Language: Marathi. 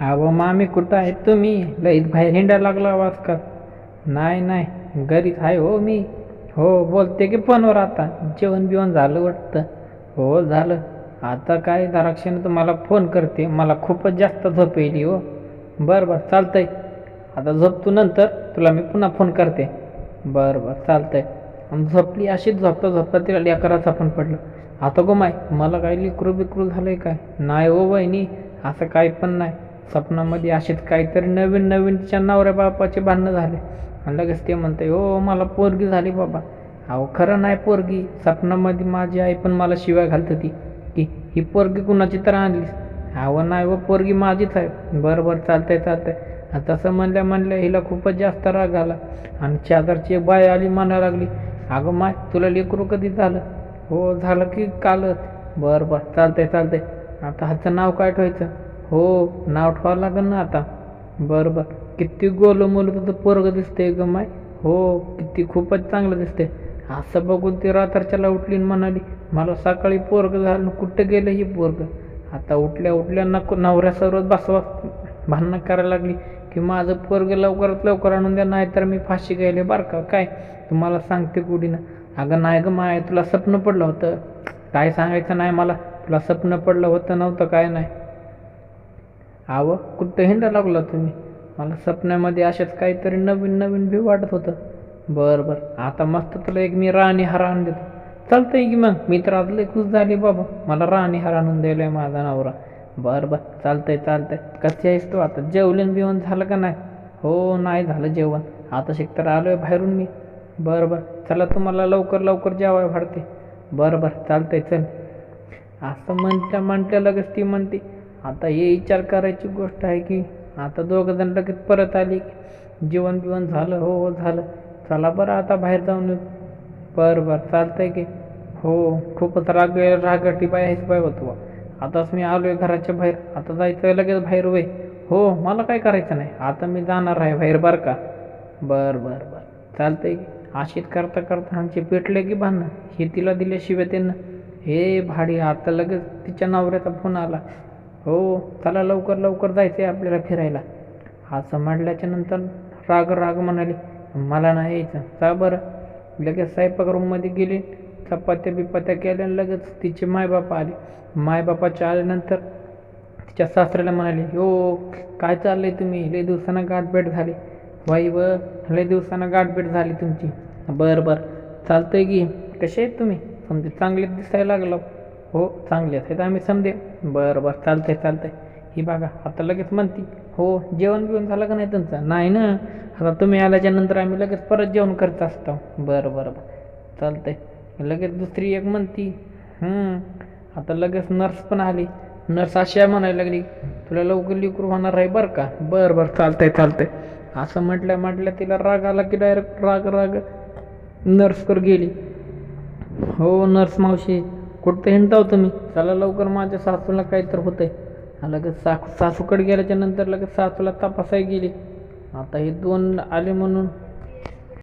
अहो मामी कुठं आहे तुम्ही? लईत बाहेर हिंडायला लागला आवाज का नाही नाही घरीच आहे हो मी. हो बोलते की फोनवर आता. जेवण बिवण झालं वाटतं. हो झालं. आता काय दाराक्षण तुम्हाला फोन करते. मला खूपच जास्त झोप येईल हो. बरं बरं चालतंय. आता झोपतो नंतर. तुला मी पुन्हा फोन करते. बरं बरं चालतंय. आणि झोपली अशीच झोपता झोपता तिला लेकराचा पण पडलं. आता गोमाय. मला काय लिकरू बिकरू आहे काय? नाही हो वहिनी. असं काही पण नाही. स्वप्नामध्ये असेच काहीतरी नवीन नवीन तिच्या नवऱ्या बापाचे भांडणं झाले. आणि लगेच ते म्हणते हो मला पोरगी झाली बाबा. अहो खरं नाही पोरगी. स्वप्नामध्ये माझी आई पण मला शिवाय घालत होती. की ही पोरगी कुणाची तर आणलीस? अहो नाही व पोरगी माझीच आहे. बरं बरं चालतंय चालतंय. आणि तसं म्हणल्या म्हणल्या हिला खूपच जास्त राग आला. आणि चादरची एक बाय आली म्हणायला लागली अगं माय तुला लेकरू कधी झालं? हो झालं की कालच. बरं बरं चालतंय चालतंय. आता ह्याचं नाव काय ठेवायचं? हो नाव ठेवावं लागेल ना आता. बरं बरं. किती गोल मोल तुझं पोरग दिसतंय ग माय. हो किती खूपच चांगलं दिसते असं बघून ती रात्रच्याला उठली म्हणाली मला सकाळी पोरग झालं कुठं गेलं ही पोरग? आता उठल्या उठल्या नको नवऱ्यासोबत बसवा भांडणं करायला लागली की माझं पोरग लवकरात लवकर आणून द्या नाही तर मी फाशी गेले बरं का? काय? तुम्हाला सांगते कुठीनं अगं नाही ग माय तुला स्वप्न पडलं होतं. काय सांगायचं नाही मला तुला स्वप्न पडलं होतं नव्हतं काय नाही. आव कुठं हिंडा लागला तुम्ही? मला स्वप्नामध्ये अशाच काहीतरी नवीन नवीन बी वाटत होतं. बरं बरं. आता मस्त तुला एक मी राणी हार आणून देतो. चालतंय की मग? मी तर आज लय खुश झाली बाबा. मला राणी हार आणून द्यायला माझा नवरा. बरं बरं. चालतंय चालतंय. कशी आहेस तू आता? जेवलेन बिवण झालं का नाही? हो नाही झालं जेवण. आता शिकतर आलो आहे बाहेरून मी. बरं बरं. चला तुम्हाला लवकर लवकर जेवाय वाढते. बरं बरं. चालतंय चल. असं म्हणत्या म्हणत्या लगेच ती म्हणते आता हे विचार करायची गोष्ट आहे की आता दोघं जण लगेच परत आली जेवण बिवण झालं हो हो झालं. चला बरं आता बाहेर जाऊन येऊ. बरं बरं आहे की. हो खूपच राग रागटी बाय आहेच बाय होतो आताच मी आलो आहे घराच्या बाहेर. आता जायचं लगेच बाहेर वय हो मला काय करायचं नाही. आता मी जाणार आहे बाहेर बरं का? बरं बरं बरं. आहे की. अशीच करता करता आमचे पेटले की भांडणं? हे तिला दिल्याशिवाय त्यांना हे भाडी आता लगेच तिच्या नवऱ्याचा फोन आला. हो चला लवकर लवकर जायचं आहे आपल्याला फिरायला. असं म्हटल्याच्या नंतर राग राग म्हणाली मला नाही यायचं. का बरं. लगेच स्वयंपाक रूममध्ये गेली चपात्या बिपात्या केल्या लगेच तिचे मायबाप आले. मायबापाच्या आल्यानंतर तिच्या सासऱ्याला म्हणाले हो काय चाललंय तुम्ही? लय दिवसानं गाठभेट झाली. वाई व लय दिवसानं गाठभेट झाली तुमची. बरं बरं. चालतंय की. कसे आहेत तुम्ही? समजे चांगले दिसायला लागलं हो चांगले आहेत आम्ही समजे. बरं बरं. चालतंय चालतंय. ही बघा आता लगेच म्हणती हो जेवण बिवण झालं का नाही तुमचं? नाही ना. आता तुम्ही आल्याच्यानंतर आम्ही लगेच परत जेवण करत असतो. बरं बरं बरं. चालतंय. लगेच दुसरी एक म्हणती आता लगेच नर्स पण आली. नर्स अशी आहे म्हणायला लागली तुला लवकर लिकरू होणार आहे बरं का? बरं बरं. चालतंय चालतंय. असं म्हटल्या म्हटल्या तिला राग आला की डायरेक्ट राग राग नर्सकर गेली. हो नर्स मावशी कुठं हिंडताव तुम्ही? चला लवकर माझ्या सासूला काही तर होतंय लगेच सासू सासूकडे गेल्याच्यानंतर लगेच सासूला तपासाय गेली. आता हे दोन आले म्हणून.